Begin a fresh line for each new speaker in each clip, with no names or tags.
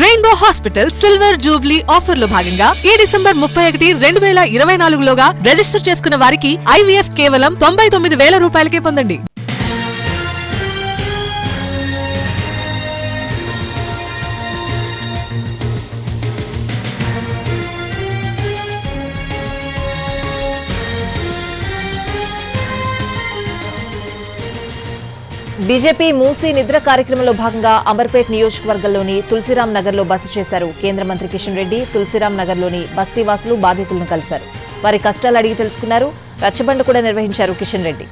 Rainbow hospital silver Jubilee ఆఫర్లో భాగంగా ఈ డిసెంబర్ ముప్పై ఒకటి రెండు వేల ఇరవై నాలుగులోగా రిజిస్టర్ చేసుకున్న వారికి ఐవీఎఫ్ కేవలం తొంభై తొమ్మిది వేల రూపాయలకే పొందండి.
బీజేపీ మూసీ నిద్ర కార్యక్రమంలో భాగంగా అమర్పేట్ నియోజకవర్గంలోని తులసిరాం నగర్లో బస చేశారు. కేంద్ర మంత్రి కిషన్ రెడ్డి తులసిరాం నగర్లోని బస్తీవాసులు బాధితులను కలిశారు. వారి కష్టాలు అడిగి తెలుసుకున్నారు. రచ్చబండ కూడా నిర్వహించారు కిషన్ రెడ్డి.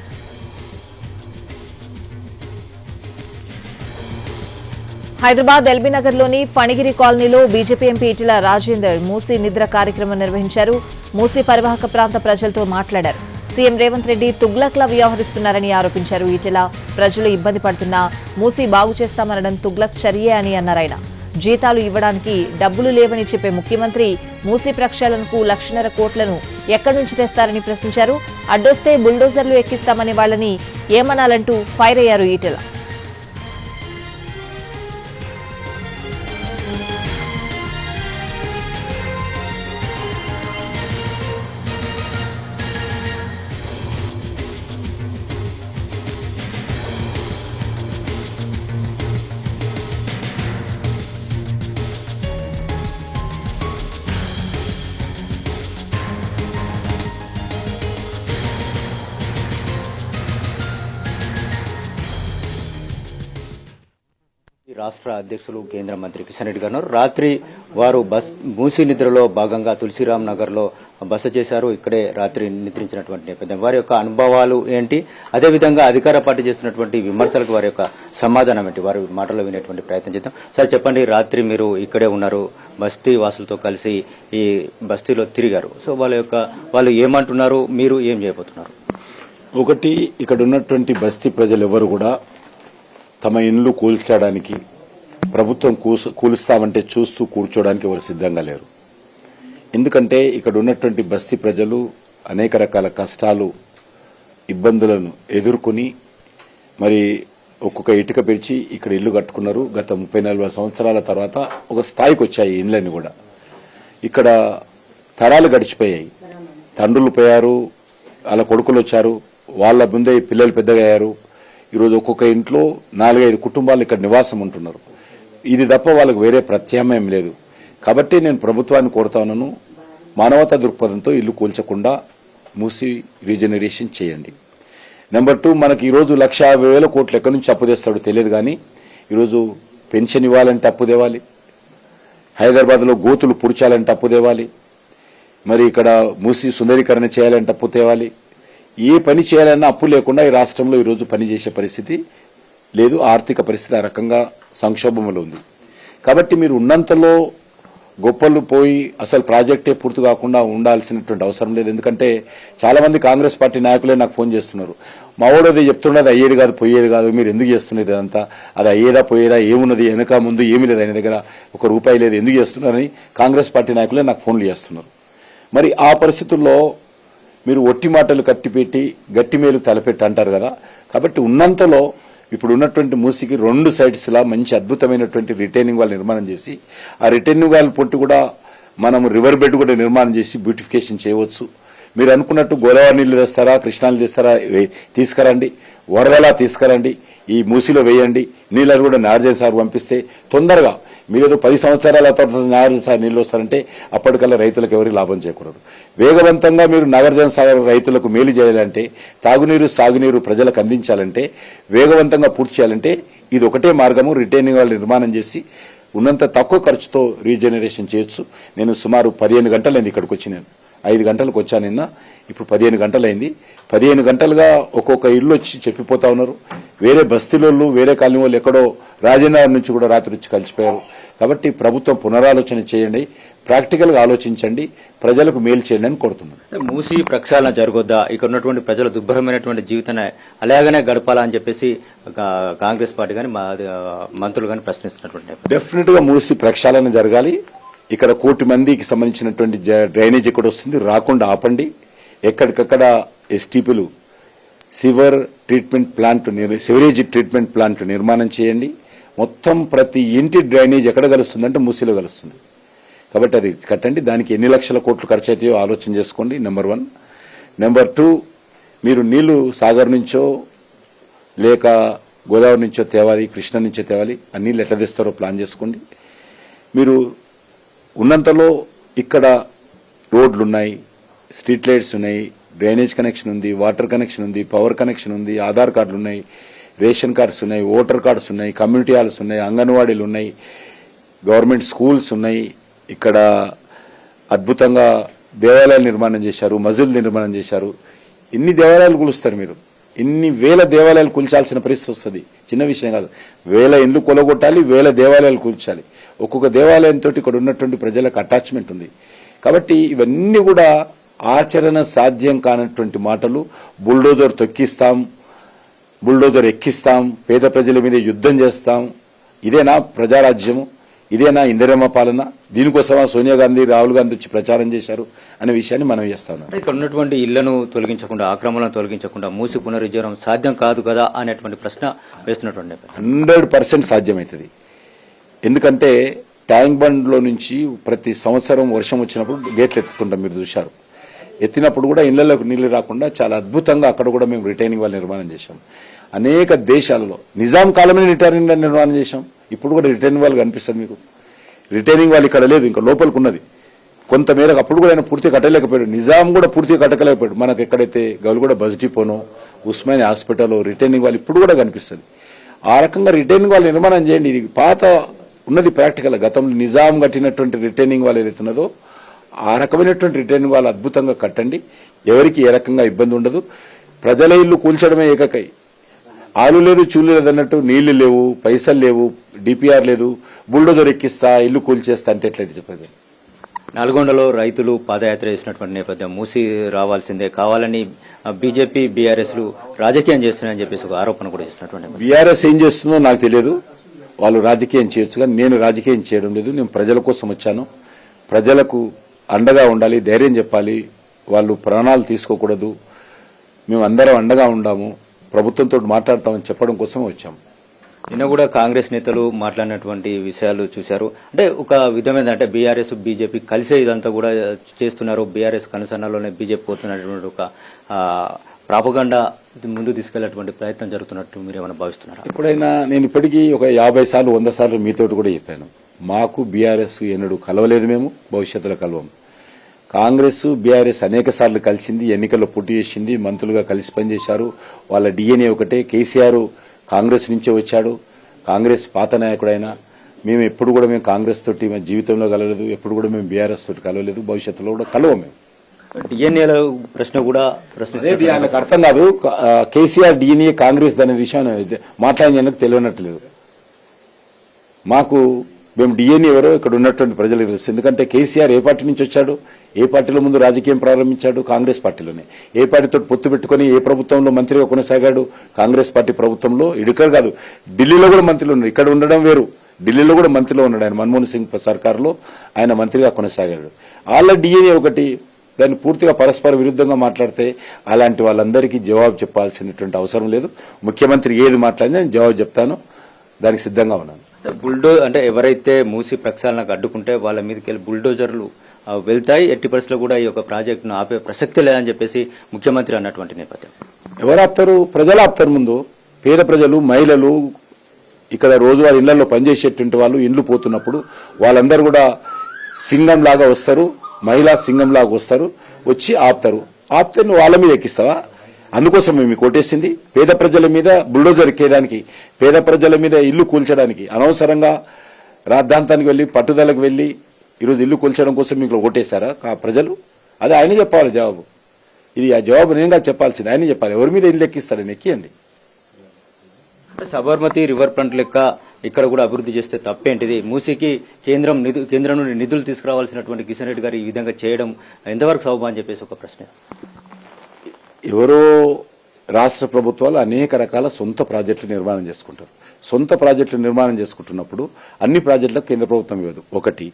హైదరాబాద్ ఎల్బీ నగర్లోని ఫణిగిరి కాలనీలో బీజేపీ ఎంపీ ఇటీల రాజేందర్ మూసీ నిద్ర కార్యక్రమం నిర్వహించారు. మూసీ పరివాహక ప్రాంత ప్రజలతో మాట్లాడారు. సీఎం రేవంత్ రెడ్డి తుగ్లక్లా వ్యవహరిస్తున్నారని ఆరోపించారు. ఈటెల ప్రజలు ఇబ్బంది పడుతున్నా మూసీ బాగు చేస్తామనడం తుగ్లక్ చర్యే అని అన్నారాయన జీతాలు ఇవ్వడానికి డబ్బులు లేవని చెప్పే ముఖ్యమంత్రి మూసీ ప్రక్షాళనకు లక్షన్నర కోట్లను ఎక్కడి నుంచి తెస్తారని ప్రశ్నించారు. అడ్డొస్తే బుల్డోజర్లు ఎక్కిస్తామనే వాళ్ళని ఏమనాలంటూ ఫైర్ అయ్యారు ఈటెల
రాష్ట్ర అధ్యక్షులు కేంద్ర మంత్రి కిషన్ రెడ్డి గారు రాత్రి వారు బస్ మూసీ నిద్రలో భాగంగా తులసిరామ్ నగర్లో బస చేశారు. ఇక్కడే రాత్రి నిద్రించినటువంటి నేపథ్యం. వారి యొక్క అనుభవాలు ఏంటి? అదేవిధంగా అధికార పార్టీ చేస్తున్నటువంటి విమర్శలకు వారి యొక్క సమాధానం ఏంటి? వారి మాటలు వినేటువంటి ప్రయత్నం చేద్దాం. సార్ చెప్పండి రాత్రి మీరు ఇక్కడే ఉన్నారు. బస్తీ వాసులతో కలిసి ఈ బస్తీలో తిరిగారు. సో వాళ్ళ యొక్క వాళ్ళు ఏమంటున్నారు? మీరు ఏం చేయబోతున్నారు?
ఒకటి ఇక్కడ ఉన్నటువంటి బస్తీ ప్రజలు ఎవరు కూడా తమ ఇండ్లు కూల్చడానికి ప్రభుత్వం కూలుస్తామంటే చూస్తూ కూర్చోడానికి ఎవరు సిద్ధంగా లేరు. ఎందుకంటే ఇక్కడ ఉన్నటువంటి బస్తీ ప్రజలు అనేక రకాల కష్టాలు ఇబ్బందులను ఎదుర్కొని మరి ఒక్కొక్క ఇటుక పెరిచి ఇక్కడ ఇల్లు కట్టుకున్నారు. గత ముప్పై నలభై సంవత్సరాల తర్వాత ఒక స్థాయికి వచ్చాయి ఇండ్లన్నీ కూడా. ఇక్కడ తరాలు గడిచిపోయాయి. తండ్రులు పోయారు వాళ్ళ కొడుకులు వచ్చారు వాళ్ళ ముందే పిల్లలు పెద్దగా అయ్యారు ఈరోజు ఒక్కొక్క ఇంట్లో నాలుగైదు కుటుంబాలు ఇక్కడ నివాసం ఉంటున్నారు. ఇది తప్ప వాళ్ళకి వేరే ప్రత్యామ్నాయం లేదు. కాబట్టి నేను ప్రభుత్వాన్ని కోరుతానను మానవత మానవతా దృక్పథంతో ఇల్లు కూల్చకుండా మూసి రీజనరేషన్ చేయండి. నెంబర్ టూ మనకి ఈరోజు లక్ష యాభై వేల కోట్లు ఎక్కడి నుంచి అప్పు తెస్తాడో తెలియదు కానీ ఈరోజు పెన్షన్ ఇవ్వాలంటే అప్పు తేవాలి. హైదరాబాద్లో గోతులు పుడిచాలంటే అప్పు తేవాలి. మరి ఇక్కడ మూసి సుందరీకరణ చేయాలంటే అప్పు తేవాలి. ఏ పని చేయాలన్నా అప్పు లేకుండా ఈ రాష్ట్రంలో ఈరోజు పనిచేసే పరిస్థితి లేదు. ఆర్థిక పరిస్థితి ఆ రకంగా సంక్షోభంలో ఉంది. కాబట్టి మీరు ఉన్నంతలో గొప్పలు పోయి అసలు ప్రాజెక్టే పూర్తి కాకుండా ఉండాల్సినటువంటి అవసరం లేదు. ఎందుకంటే చాలా మంది కాంగ్రెస్ పార్టీ నాయకులే నాకు ఫోన్ చేస్తున్నారు. మా వాడు అది చెప్తున్నది అయ్యేది కాదు పోయేది కాదు. మీరు ఎందుకు చేస్తున్నారు ఇదంతా? అది అయ్యేదా పోయేదా ఏమున్నది? వెనక ముందు ఏమీ లేదు. ఆయన దగ్గర ఒక రూపాయి లేదు. ఎందుకు చేస్తున్నారని కాంగ్రెస్ పార్టీ నాయకులే నాకు ఫోన్లు చేస్తున్నారు. మరి ఆ పరిస్థితుల్లో మీరు ఒట్టి మాటలు కట్టిపెట్టి గట్టి మేలు తలపెట్టి అంటారు కదా. కాబట్టి ఉన్నంతలో ఇప్పుడు ఉన్నటువంటి మూసికి రెండు సైడ్స్ లా మంచి అద్భుతమైనటువంటి రిటైనింగ్ వాల్ నిర్మాణం చేసి ఆ రిటైనింగ్ వాల్ పొట్టి కూడా మనం రివర్ బెడ్ కూడా నిర్మాణం చేసి బ్యూటిఫికేషన్ చేయవచ్చు. మీరు అనుకున్నట్టు గోదావరి నీళ్ళు తెస్తారా కృష్ణాలు తెస్తారా తీసుకురండి. వరదలా తీసుకురండి. ఈ మూసిలో వేయండి. నీళ్ళని కూడా నార్జన్ సార్ పంపిస్తే తొందరగా మీరేదో పది సంవత్సరాల తర్వాత నాగార్జున నీళ్ళు వస్తారంటే అప్పటికల్లా రైతులకు ఎవరికి లాభం చేకూడదు వేగవంతంగా మీరు నాగార్జున సాగర్ రైతులకు మేలు చేయాలంటే తాగునీరు సాగునీరు ప్రజలకు అందించాలంటే వేగవంతంగా పూర్తి చేయాలంటే ఇది ఒకటే మార్గము రిటైనింగ్ వాళ్ళు నిర్మాణం చేసి ఉన్నంత తక్కువ ఖర్చుతో రీజనరేషన్ చేయొచ్చు. నేను సుమారు పదిహేను గంటలైంది ఇక్కడికి వచ్చి నేను. ఐదు గంటలకు వచ్చాను నిన్న. ఇప్పుడు పదిహేను గంటలైంది. పదిహేను గంటలుగా ఒక్కొక్క ఇల్లు వచ్చి చెప్పిపోతా ఉన్నారు. వేరే బస్తీలోళ్ళు వేరే కాలనీ వాళ్ళు ఎక్కడో రాజనగర్ నుంచి కూడా రాత్రి వచ్చి కలిసిపోయారు. కాబట్టి ప్రభుత్వం పునరాలోచన చేయండి ప్రాక్టికల్గా ఆలోచించండి ప్రజలకు మేలు చేయండి అని కోరుతున్నాను.
మూసి ప్రక్షాళన జరగొద్దా? ఇక్కడ ఉన్నటువంటి ప్రజల దుర్భరమైనటువంటి జీవితాన్ని అలాగనే గడపాలా అని చెప్పేసి కాంగ్రెస్ పార్టీ కానీ మంత్రులు కానీ ప్రశ్నిస్తున్నటువంటి.
డెఫినెట్గా మూసి ప్రక్షాళన జరగాలి. ఇక్కడ కోటి మందికి సంబంధించినటువంటి డ్రైనేజ్ ఎక్కడ వస్తుంది? రాకుండా ఆపండి. ఎక్కడికక్కడ ఎస్టీపీలు sewer treatment plant sewerage treatment plant నిర్మాణం చేయండి. మొత్తం ప్రతి ఇంటి డ్రైనేజ్ ఎక్కడ కలుస్తుందంటే మూసీలో కలుస్తుంది. కాబట్టి అది కట్టండి. దానికి ఎన్ని లక్షల కోట్లు ఖర్చు అవుతాయో ఆలోచన చేసుకోండి నెంబర్ వన్ నెంబర్ టూ మీరు నీళ్ళు సాగర్ నుంచో లేక గోదావరి నుంచో తేవాలి కృష్ణ నుంచో తేవాలి ఆ నీళ్ళు ఎట్లా తెస్తారో ప్లాన్ చేసుకోండి. మీరు ఉన్నంతలో ఇక్కడ రోడ్లు ఉన్నాయి స్ట్రీట్ లైట్స్ ఉన్నాయి డ్రైనేజ్ కనెక్షన్ ఉంది వాటర్ కనెక్షన్ ఉంది పవర్ కనెక్షన్ ఉంది ఆధార్ కార్డులు ఉన్నాయి. రేషన్ కార్డ్స్ ఉన్నాయి ఓటర్ కార్డ్స్ ఉన్నాయి కమ్యూనిటీ హాల్స్ ఉన్నాయి అంగన్వాడీలు ఉన్నాయి గవర్నమెంట్ స్కూల్స్ ఉన్నాయి. ఇక్కడ అద్భుతంగా దేవాలయాలు నిర్మాణం చేశారు మజులు నిర్మాణం చేశారు. ఇన్ని దేవాలయాలు కూలుస్తారు మీరు. ఇన్ని వేల దేవాలయాలు కూల్చాల్సిన పరిస్థితి వస్తుంది. చిన్న విషయం కాదు. వేల ఇండ్లు కొలగొట్టాలి వేల దేవాలయాలు కూల్చాలి. ఒక్కొక్క దేవాలయంతో ఇక్కడ ఉన్నటువంటి ప్రజలకు అటాచ్మెంట్ ఉంది. కాబట్టి ఇవన్నీ కూడా ఆచరణ సాధ్యం కానటువంటి మాటలు. బుల్డోజర్ తొక్కిస్తాం బుల్డోజర్ ఎక్కిస్తాం పేద ప్రజల మీద యుద్ధం చేస్తాం. ఇదేనా ప్రజారాజ్యము? ఇదేనా ఇందిరమ్మ పాలన? దీనికోసమా సోనియా గాంధీ రాహుల్ గాంధీ వచ్చి ప్రచారం చేశారు అనే విషయాన్ని మనం చేస్తా ఉన్నాం.
అంటే ఇక్కడ ఉన్నటువంటి ఇళ్ళను తొలగించకుండా ఆక్రమణలను తొలగించకుండా మూసి పునరుజ్జీవనం సాధ్యం కాదు కదా అనేటువంటి ప్రశ్న వేస్తున్నటువంటి.
హండ్రెడ్ పర్సెంట్ సాధ్యమవుతుంది ఎందుకంటే ట్యాంక్ బండ్లో నుంచి ప్రతి సంవత్సరం వర్షం వచ్చినప్పుడు గేట్లు ఎత్తుతుంటాం మీరు చూశారు. ఎత్తినప్పుడు కూడా ఇళ్ళలోకి నీళ్ళు రాకుండా చాలా అద్భుతంగా అక్కడ కూడా మేము రిటైనింగ్ వాళ్ళు నిర్మాణం చేశాం. అనేక దేశాలలో నిజాం కాలమే రిటైనింగ్ వాళ్ళు నిర్మాణం చేశాం. ఇప్పుడు కూడా రిటైనింగ్ వాళ్ళు కనిపిస్తుంది మీకు. రిటైనింగ్ వాళ్ళు ఇక్కడ లేదు ఇంకా లోపలికి ఉన్నది. కొంతమేరకు అప్పుడు కూడా ఆయన పూర్తిగా కట్టలేకపోయాడు. నిజాం కూడా పూర్తిగా కట్టలేకపోయాడు. మనకు ఎక్కడైతే గౌల్గూడ బస్ డిపోనో ఉస్మానియా హాస్పిటల్ రిటైనింగ్ వాళ్ళు ఇప్పుడు కూడా కనిపిస్తుంది. ఆ రకంగా రిటైనింగ్ వాళ్ళు నిర్మాణం చేయండి. ఇది పాత ఉన్నది ప్రాక్టికల్ గతంలో నిజాం కట్టినటువంటి రిటైనింగ్ వాళ్ళు ఏదైతే ఉన్నదో ఆ రకమైనటువంటి రిటైనింగ్ వాళ్ళు అద్భుతంగా కట్టండి. ఎవరికి ఏ రకంగా ఇబ్బంది ఉండదు. ప్రజల ఇల్లు కూల్చడమే ఏకకై. ఆలు లేదు చూలు లేదు అన్నట్టు నీళ్ళు లేవు పైసలు లేవు డిపిఆర్ లేదు. బుల్డోజర్ ఎక్కిస్తా ఇల్లు కూల్చేస్తా అంటే ఎట్లయితే చెప్పేది?
నల్గొండలో రైతులు పాదయాత్ర చేసినటువంటి నేపథ్యం మూసి రావాల్సిందే. కావాలని బీజేపీ బీఆర్ఎస్లు రాజకీయం చేస్తున్నాయని చెప్పేసి ఒక ఆరోపణ కూడా చేస్తున్నటువంటి నేపథ్యం.
బీఆర్ఎస్ ఏం చేస్తుందో నాకు తెలియదు. వాళ్ళు రాజకీయం చేయొచ్చు కానీ నేను రాజకీయం చేయడం లేదు. నేను ప్రజల కోసం వచ్చాను. ప్రజలకు అండగా ఉండాలి ధైర్యం చెప్పాలి. వాళ్ళు ప్రాణాలు తీసుకోకూడదు. మేము అందరం అండగా ఉండాము. ప్రభుత్వంతో మాట్లాడతామని చెప్పడం కోసమే వచ్చాము.
నిన్న కూడా కాంగ్రెస్ నేతలు మాట్లాడినటువంటి విషయాలు చూశారు. అంటే ఒక విధమైన అంటే బీఆర్ఎస్ బీజేపీ కలిసే ఇదంతా కూడా చేస్తున్నారు. బీఆర్ఎస్ కనుసన్నలోనే బీజేపీ పోతున్నటువంటి ఒక ప్రాపగండా ముందు తీసుకెళ్ళేటువంటి ప్రయత్నం జరుగుతున్నట్టు మీరు ఏమైనా భావిస్తున్నారా?
ఎప్పుడైనా నేను ఇప్పటికీ ఒక యాభై సార్లు వంద సార్లు మీతోటి కూడా చెప్పాను. మాకు బీఆర్ఎస్ ఎన్నడూ కలవలేదు మేము భవిష్యత్తులో కలవం. కాంగ్రెస్ బీఆర్ఎస్ అనేక సార్లు కలిసింది ఎన్నికల్లో పోటీ చేసింది మంత్రులుగా కలిసి పనిచేశారు. వాళ్ళ డిఎన్ఏ ఒకటే కేసీఆర్ కాంగ్రెస్ నుంచే వచ్చాడు. కాంగ్రెస్ పాత నాయకుడైనా మేము ఎప్పుడు కూడా మేము కాంగ్రెస్ తోటి మా జీవితంలో కలవలేదు ఎప్పుడు కూడా మేము బీఆర్ఎస్ తోటి కలవలేదు భవిష్యత్తులో కూడా కలవం మేము.
డిఎన్ఏల ప్రశ్న కూడా ప్రశ్నిస్తున్నారు
ఆయనకు అర్థం కాదు కేసీఆర్ డిఎన్ఏ కాంగ్రెస్ అనే విషయం మాట్లాడినందుకు తెలియనట్లేదు మాకు మేము డిఎన్ఏ ఎవరో ఇక్కడ ఉన్నటువంటి ప్రజలకు తెలుసు. ఎందుకంటే కేసీఆర్ ఏ పార్టీ నుంచి వచ్చాడు? ఏ పార్టీలో ముందు రాజకీయం ప్రారంభించాడు? కాంగ్రెస్ పార్టీలోనే. ఏ పార్టీతో పొత్తు పెట్టుకుని ఏ ప్రభుత్వంలో మంత్రిగా కొనసాగాడు? కాంగ్రెస్ పార్టీ ప్రభుత్వంలో ఇక్కడ కాదు. ఢిల్లీలో కూడా మంత్రులు ఉన్నారు. ఇక్కడ ఉండడం వేరు. ఢిల్లీలో కూడా మంత్రిలో ఉన్నాడు ఆయన. మన్మోహన్ సింగ్ సర్కార్లో ఆయన మంత్రిగా కొనసాగాడు. వాళ్ళ డిఎన్ఏ ఒకటి దాన్ని పూర్తిగా పరస్పర విరుద్ధంగా మాట్లాడితే అలాంటి వాళ్ళందరికీ జవాబు చెప్పాల్సినటువంటి అవసరం లేదు. ముఖ్యమంత్రి ఏది మాట్లాడినా నేను జవాబు చెప్తాను. దానికి సిద్ధంగా ఉన్నాను.
బుల్డో అంటే ఎవరైతే మూసి ప్రక్షాళనకు అడ్డుకుంటే వాళ్ళ మీదకి వెళ్ళి బుల్డోజర్లు వెళ్తాయి. ఎట్టి పరిస్థితుల్లో కూడా ఈ యొక్క ప్రాజెక్టును ఆపే ప్రసక్తి లేదని చెప్పేసి ముఖ్యమంత్రి అన్నటువంటి నేపథ్యం.
ఎవరు ఆపుతారు ప్రజలు ఆపుతారు ముందు పేద ప్రజలు మహిళలు ఇక్కడ రోజువారి ఇళ్ళలో పనిచేసేటువంటి వాళ్ళు ఇండ్లు పోతున్నప్పుడు వాళ్ళందరూ కూడా సింగం లాగా వస్తారు. మహిళా సింగం లాగా వస్తారు. వచ్చి ఆపుతారు. ఆపితే నువ్వు వాళ్ళ మీద ఎక్కిస్తావా? అందుకోసం మేము కొట్టేసింది. పేద ప్రజల మీద బుల్డోజర్ ఎక్కేయడానికి పేద ప్రజల మీద ఇల్లు కూల్చడానికి అనవసరంగా రాద్ధాంతానికి వెళ్ళి పట్టుదలకు వెళ్ళి ఈరోజు ఇల్లు కూల్చడం కోసం మీకు ఓటేశారా ప్రజలు? అదే ఆయన చెప్పాలి జవాబు. ఇది ఆ జవాబు నేను కాదు చెప్పాల్సింది. ఆయన చెప్పాలి. ఎవరి మీద ఇల్లు ఎక్కిస్తాడని ఎక్కియండి.
సబర్మతి రివర్ ఫ్రంట్ లెక్క ఇక్కడ కూడా అభివృద్ధి చేస్తే తప్పేంటిది? మూసీకి కేంద్రం నిధు కేంద్రం నుండి నిధులు తీసుకురావాల్సినటువంటి కిషన్ రెడ్డి గారు ఈ విధంగా చేయడం ఎంతవరకు సౌభా అని చెప్పేసి ఒక ప్రశ్న.
ఎవరో రాష్ట్ర ప్రభుత్వాలు అనేక రకాల సొంత ప్రాజెక్టులు నిర్మాణం చేసుకుంటారు. సొంత ప్రాజెక్టులు నిర్మాణం చేసుకుంటున్నప్పుడు అన్ని ప్రాజెక్టులకు కేంద్ర ప్రభుత్వం ఇవ్వదు. ఒకటి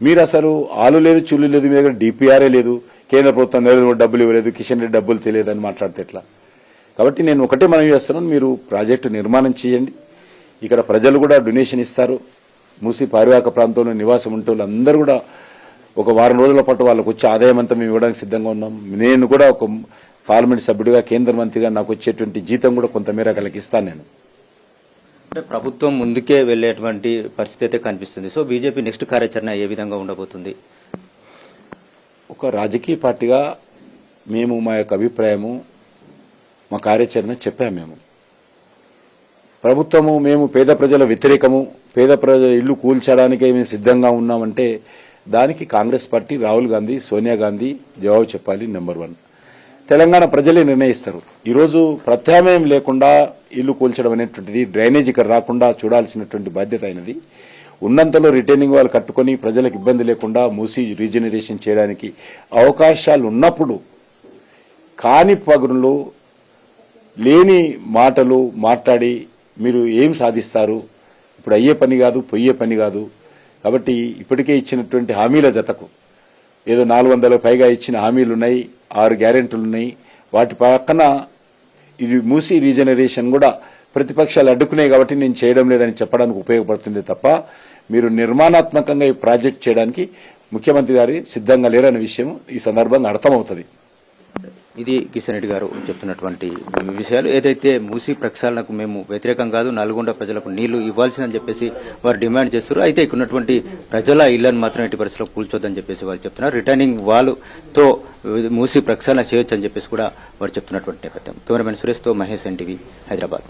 మీరు అసలు ఆలు లేదు చుల్లు లేదు మీ దగ్గర డిపిఆర్ఏ లేదు కేంద్ర ప్రభుత్వం నరేంద్ర డబ్బులు ఇవ్వలేదు కిషన్ రెడ్డి డబ్బులు తెలియదు అని మాట్లాడితే ఎట్లా? కాబట్టి నేను ఒకటే మనం చేస్తున్నాను మీరు ప్రాజెక్టు నిర్మాణం చేయండి. ఇక్కడ ప్రజలు కూడా డొనేషన్ ఇస్తారు. మూసి పారివాహక ప్రాంతంలో నివాసం ఉంటే వాళ్ళందరూ కూడా ఒక వారం రోజుల పాటు వాళ్ళకు వచ్చే ఆదాయం అంతా మేము ఇవ్వడానికి సిద్ధంగా ఉన్నాం. నేను కూడా ఒక పార్లమెంట్ సభ్యుడిగా కేంద్ర మంత్రిగా నాకు వచ్చేటువంటి జీతం కూడా కొంతమేర కలిగిస్తాను నేను.
అంటే ప్రభుత్వం ముందుకే వెళ్ళేటువంటి పరిస్థితి అయితే కనిపిస్తుంది. సో బీజేపీ నెక్స్ట్ కార్యాచరణ ఏ విధంగా ఉండబోతుంది?
ఒక రాజకీయ పార్టీగా మేము మా యొక్క అభిప్రాయము మా కార్యాచరణ చెప్పాము మేము. ప్రభుత్వము మేము పేద ప్రజల వ్యతిరేకము పేద ప్రజల ఇల్లు కూల్చడానికే మేము సిద్ధంగా ఉన్నామంటే దానికి కాంగ్రెస్ పార్టీ రాహుల్ గాంధీ సోనియా గాంధీ జవాబు చెప్పాలి నెంబర్ వన్. తెలంగాణ ప్రజలే నిర్ణయిస్తారు. ఈరోజు ప్రత్యామ్నాయం లేకుండా ఇల్లు కూల్చడం అనేటువంటిది డ్రైనేజ్ ఇక్కడ రాకుండా చూడాల్సినటువంటి బాధ్యత అయినది ఉన్నంతలో రిటైనింగ్ వాళ్ళు కట్టుకొని ప్రజలకు ఇబ్బంది లేకుండా మూసి రీజనరేషన్ చేయడానికి అవకాశాలు ఉన్నప్పుడు కాని పగులు లేని మాటలు మాట్లాడి మీరు ఏం సాధిస్తారు? ఇప్పుడు అయ్యే పని కాదు పొయ్యే పని కాదు. కాబట్టి ఇప్పటికే ఇచ్చినటువంటి హామీల జతకు ఏదో నాలుగు వందల పైగా ఇచ్చిన హామీలు ఉన్నాయి. ఆరు గ్యారెంటీలు ఉన్నాయి. వాటి పక్కన ఇది మూసి రీజనరేషన్ కూడా ప్రతిపక్షాలు అడ్డుకున్నాయి కాబట్టి నేను చేయడం లేదని చెప్పడానికి ఉపయోగపడుతుంది తప్ప మీరు నిర్మాణాత్మకంగా ఈ ప్రాజెక్ట్ చేయడానికి ముఖ్యమంత్రి గారి సిద్ధంగా లేరనే విషయం ఈ సందర్భంగా అర్థమవుతుంది.
ఇది కిషన్ రెడ్డి గారు చెప్తున్నటువంటి విషయాలు. ఏదైతే మూసీ ప్రక్షాళనకు మేము వ్యతిరేకం కాదు నల్గొండ ప్రజలకు నీళ్ళు ఇవ్వాల్సిందని చెప్పేసి వారు డిమాండ్ చేస్తారు అయితే ఇక్కడ ఉన్నటువంటి ప్రజల ఇళ్ళను మాత్రం ఎట్టి పరిస్థితిలో కూల్చొద్దని చెప్పేసి వాళ్ళు చెప్తున్నారు. రిటర్నింగ్ వాల్తో మూసీ ప్రక్షాళన చేయొచ్చని చెప్పేసి కూడా వారు చెప్తున్నటువంటి నేపథ్యం. కెమెరామెన్ సురేష్తో మహేష్ ఎన్టీవీ హైదరాబాద్.